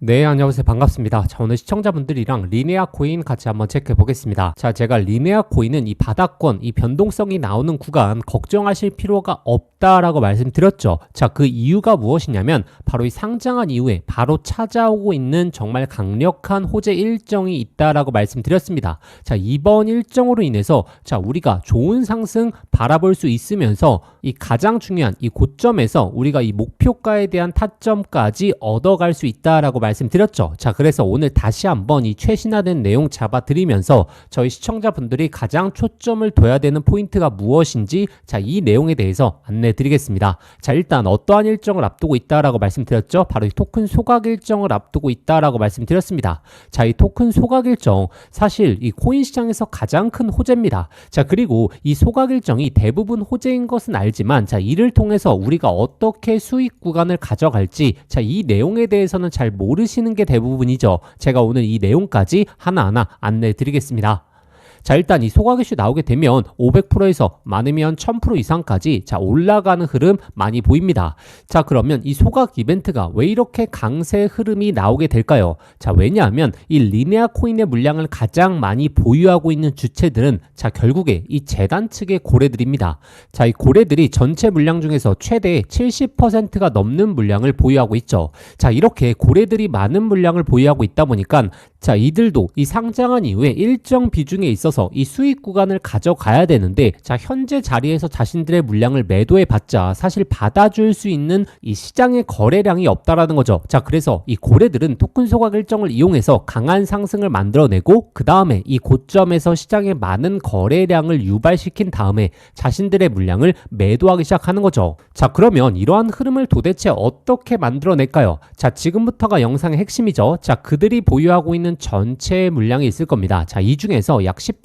네, 안녕하세요. 반갑습니다. 자, 오늘 시청자분들이랑 리네아 코인 같이 한번 체크해 보겠습니다. 자, 제가 리네아 코인은 이 바닥권, 이 변동성이 나오는 구간 걱정하실 필요가 없다라고 말씀드렸죠. 자, 그 이유가 무엇이냐면 바로 이 상장한 이후에 바로 찾아오고 있는 정말 강력한 호재 일정이 있다라고 말씀드렸습니다. 자, 이번 일정으로 인해서 자, 우리가 좋은 상승 바라볼 수 있으면서 이 가장 중요한 이 고점에서 우리가 이 목표가에 대한 타점까지 얻어갈 수 있다라고 말씀드렸 죠. 자, 그래서 오늘 다시 한번 이 최신화된 내용 잡아드리면서 저희 시청자분들이 가장 초점을 둬야 되는 포인트가 무엇인지 자, 이 내용에 대해서 안내 드리겠습니다. 자, 일단 어떠한 일정을 앞두고 있다라고 말씀드렸죠? 바로 이 토큰 소각 일정을 앞두고 있다라고 말씀드렸습니다. 자, 이 토큰 소각 일정 사실 이 코인 시장에서 가장 큰 호재입니다. 자, 그리고 이 소각 일정이 대부분 호재인 것은 알지만 자, 이를 통해서 우리가 어떻게 수익 구간을 가져갈지 자, 이 내용에 대해서는 잘 모르 시는 게 대부분이죠. 제가 오늘 이 내용까지 하나하나 안내 드리겠습니다. 자, 일단 이 소각 이슈 나오게 되면 500%에서 많으면 1000% 이상까지 자, 올라가는 흐름 많이 보입니다. 자, 그러면 이 소각 이벤트가 왜 이렇게 강세 흐름이 나오게 될까요? 자, 왜냐하면 이 리네아 코인의 물량을 가장 많이 보유하고 있는 주체들은 자, 결국에 이 재단 측의 고래들입니다. 자, 이 고래들이 전체 물량 중에서 최대 70%가 넘는 물량을 보유하고 있죠. 자, 이렇게 고래들이 많은 물량을 보유하고 있다 보니까 자, 이들도 이 상장한 이후에 일정 비중에 있어 서 이 수익 구간을 가져가야 되는데, 자, 현재 자리에서 자신들의 물량을 매도해 봤자 사실 받아줄 수 있는 이 시장의 거래량이 없다라는 거죠. 자, 그래서 이 고래들은 토큰 소각 일정을 이용해서 강한 상승을 만들어내고, 그 다음에 이 고점에서 시장에 많은 거래량을 유발시킨 다음에 자신들의 물량을 매도하기 시작하는 거죠. 자, 그러면 이러한 흐름을 도대체 어떻게 만들어낼까요? 자, 지금부터가 영상의 핵심이죠. 자, 그들이 보유하고 있는 전체 물량이 있을 겁니다. 자, 이 중에서 약10%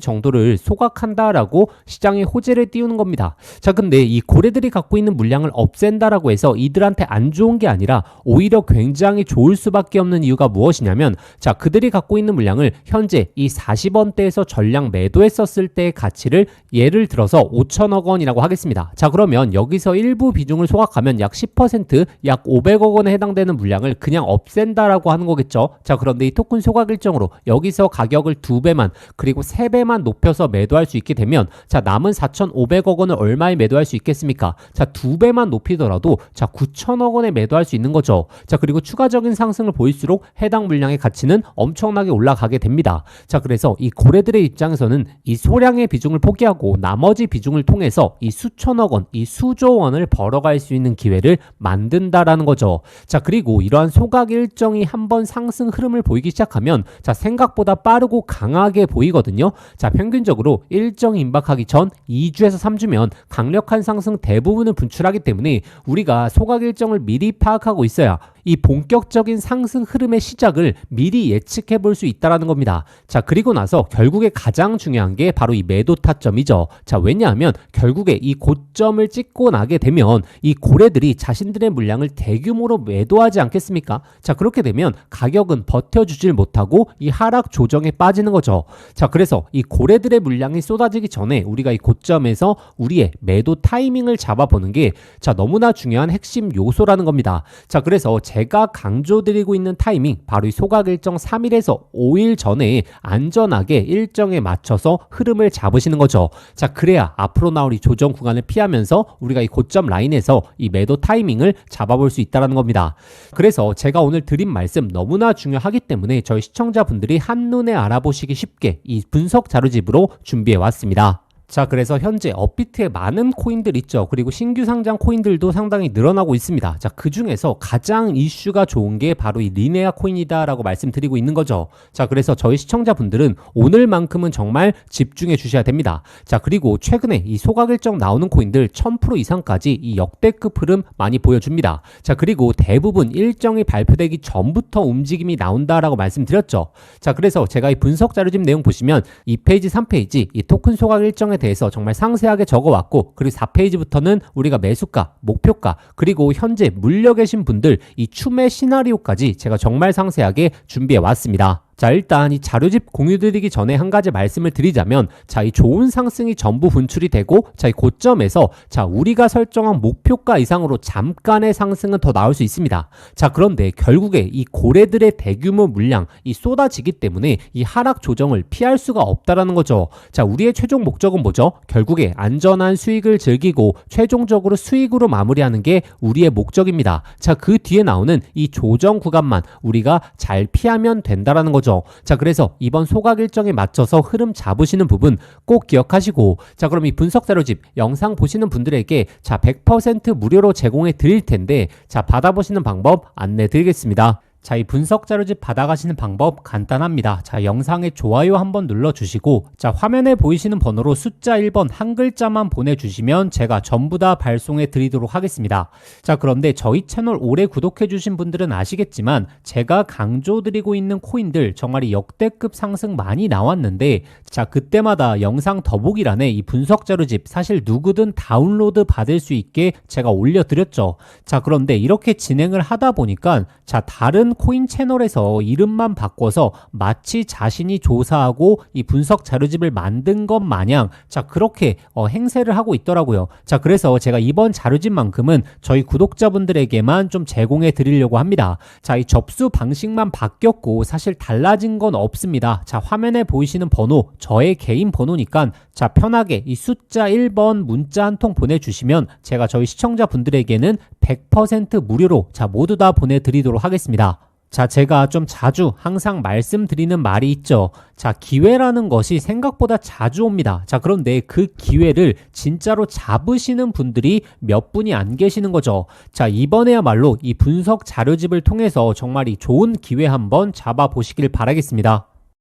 정도를 소각한다라고 시장에 호재를 띄우는 겁니다. 자, 근데 이 고래들이 갖고 있는 물량을 없앤다라고 해서 이들한테 안 좋은 게 아니라 오히려 굉장히 좋을 수밖에 없는 이유가 무엇이냐면 자, 그들이 갖고 있는 물량을 현재 이 40원대에서 전량 매도했었을 때의 가치를 예를 들어서 5천억 원이라고 하겠습니다. 자, 그러면 여기서 일부 비중을 소각하면 약 10%약 500억 원에 해당되는 물량을 그냥 없앤다라고 하는 거겠죠. 자, 그런데 이 토큰 소각 일정으로 여기서 가격을 두 배만 그리고 세 배만 높여서 매도할 수 있게 되면 자 남은 4,500억 원을 얼마에 매도할 수 있겠습니까? 자두 배만 높이더라도 자 9천억 원에 매도할 수 있는 거죠. 자 그리고 추가적인 상승을 보일수록 해당 물량의 가치는 엄청나게 올라가게 됩니다. 자 그래서 이 고래들의 입장에서는 이 소량의 비중을 포기하고 나머지 비중을 통해서 이 수천억 원, 이 수조 원을 벌어갈 수 있는 기회를 만든다라는 거죠. 자 그리고 이러한 소각 일정이 한번 상승 흐름을 보이기 시작하면 자 생각보다 빠르고 강하게 보이거든요. 자 평균적으로 일정 임박하기 전 2주에서 3주면 강력한 상승 대부분을 분출하기 때문에 우리가 소각 일정을 미리 파악하고 있어야 이 본격적인 상승 흐름의 시작을 미리 예측해 볼 수 있다라는 겁니다. 자, 그리고 나서 결국에 가장 중요한 게 바로 이 매도 타점이죠. 자, 왜냐하면 결국에 이 고점을 찍고 나게 되면 이 고래들이 자신들의 물량을 대규모로 매도하지 않겠습니까? 자, 그렇게 되면 가격은 버텨주질 못하고 이 하락 조정에 빠지는 거죠. 자, 그래서 이 고래들의 물량이 쏟아지기 전에 우리가 이 고점에서 우리의 매도 타이밍을 잡아보는 게 자, 너무나 중요한 핵심 요소라는 겁니다. 자, 그래서 제가 강조드리고 있는 타이밍 바로 이 소각 일정 3일에서 5일 전에 안전하게 일정에 맞춰서 흐름을 잡으시는 거죠. 자, 그래야 앞으로 나올 이 조정 구간을 피하면서 우리가 이 고점 라인에서 이 매도 타이밍을 잡아볼 수 있다는 겁니다. 그래서 제가 오늘 드린 말씀 너무나 중요하기 때문에 저희 시청자분들이 한눈에 알아보시기 쉽게 이 분석 자료집으로 준비해 왔습니다. 자, 그래서 현재 업비트에 많은 코인들 있죠. 그리고 신규 상장 코인들도 상당히 늘어나고 있습니다. 자, 그 중에서 가장 이슈가 좋은 게 바로 이 리네아 코인이다라고 말씀드리고 있는 거죠. 자, 그래서 저희 시청자분들은 오늘만큼은 정말 집중해 주셔야 됩니다. 자, 그리고 최근에 이 소각 일정 나오는 코인들 1000% 이상까지 이 역대급 흐름 많이 보여줍니다. 자, 그리고 대부분 일정이 발표되기 전부터 움직임이 나온다라고 말씀드렸죠. 자, 그래서 제가 이 분석 자료집 내용 보시면 2페이지, 3페이지 이 토큰 소각 일정에 대해서 정말 상세하게 적어왔고 그리고 4페이지부터는 우리가 매수가, 목표가 그리고 현재 물려 계신 분들 이 추매 시나리오까지 제가 정말 상세하게 준비해 왔습니다. 자, 일단 이 자료집 공유드리기 전에 한 가지 말씀을 드리자면, 자, 이 좋은 상승이 전부 분출이 되고, 자, 이 고점에서, 자, 우리가 설정한 목표가 이상으로 잠깐의 상승은 더 나올 수 있습니다. 자, 그런데 결국에 이 고래들의 대규모 물량, 이 쏟아지기 때문에 이 하락 조정을 피할 수가 없다라는 거죠. 자, 우리의 최종 목적은 뭐죠? 결국에 안전한 수익을 즐기고 최종적으로 수익으로 마무리하는 게 우리의 목적입니다. 자, 그 뒤에 나오는 이 조정 구간만 우리가 잘 피하면 된다라는 거죠. 자, 그래서 이번 소각 일정에 맞춰서 흐름 잡으시는 부분 꼭 기억하시고, 자, 그럼 이 분석 자료집 영상 보시는 분들에게 자, 100% 무료로 제공해 드릴 텐데, 자, 받아보시는 방법 안내 드리겠습니다. 자, 이 분석 자료집 받아가시는 방법 간단합니다. 자, 영상에 좋아요 한번 눌러주시고, 자, 화면에 보이시는 번호로 숫자 1번 한 글자만 보내주시면 제가 전부 다 발송해 드리도록 하겠습니다. 자, 그런데 저희 채널 오래 구독해주신 분들은 아시겠지만, 제가 강조드리고 있는 코인들 정말 역대급 상승 많이 나왔는데, 자, 그때마다 영상 더보기란에 이 분석 자료집 사실 누구든 다운로드 받을 수 있게 제가 올려드렸죠. 자, 그런데 이렇게 진행을 하다 보니까, 자, 다른 코인 채널에서 이름만 바꿔서 마치 자신이 조사하고 이 분석 자료집을 만든 것 마냥 자 그렇게 어, 행세를 하고 있더라고요. 자 그래서 제가 이번 자료집만큼은 저희 구독자분들에게만 좀 제공해 드리려고 합니다. 자 이 접수 방식만 바뀌었고 사실 달라진 건 없습니다. 자 화면에 보이시는 번호 저의 개인 번호니까 자 편하게 이 숫자 1번 문자 한 통 보내주시면 제가 저희 시청자분들에게는 100% 무료로 자 모두 다 보내드리도록 하겠습니다. 자, 제가 좀 자주 항상 말씀드리는 말이 있죠. 자, 기회라는 것이 생각보다 자주 옵니다. 자, 그런데 그 기회를 진짜로 잡으시는 분들이 몇 분이 안 계시는 거죠. 자, 이번에야말로 이 분석 자료집을 통해서 정말 이 좋은 기회 한번 잡아보시길 바라겠습니다.